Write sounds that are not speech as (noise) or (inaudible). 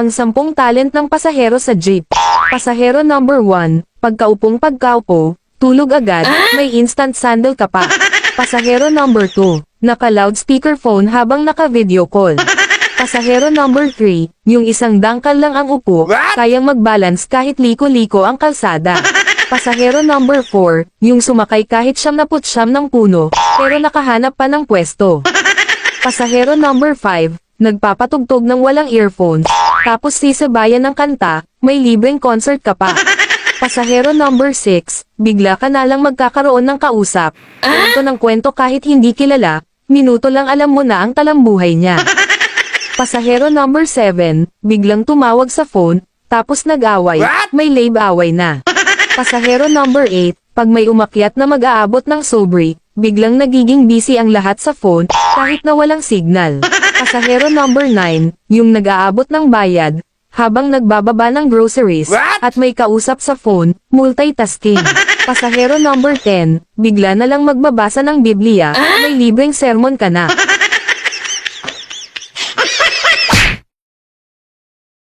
Ang sampung talent ng pasahero sa jeep. Pasahero number 1, pagkaupong pagkaupo, tulog agad, may instant sandal ka pa. Pasahero number 2, naka-loudspeaker phone habang naka-video call. Pasahero number 3, yung isang dangkal lang ang upo, kayang mag-balance kahit liko-liko ang kalsada. Pasahero number 4, yung sumakay kahit siyam na putsyam ng puno, pero nakahanap pa ng pwesto. (laughs) Pasahero number 5, nagpapatugtog ng walang earphones, tapos sisabayan ng kanta, may libreng concert ka pa. (laughs) Pasahero number 6, bigla ka na lang magkakaroon ng kausap. Kwento ng kwento kahit hindi kilala, minuto lang alam mo na ang talambuhay niya. (laughs) Pasahero number 7, biglang tumawag sa phone, tapos nag-away, may lave away na. (laughs) Pasahero number 8, pag may umakyat na mag-aabot ng sobri, biglang nagiging busy ang lahat sa phone, kahit na walang signal. Pasahero number 9, yung nag-aabot ng bayad, habang nagbababa ng groceries, at may kausap sa phone, multitasking. Pasahero number 10, bigla na lang magbabasa ng Biblia, may libreng sermon ka na.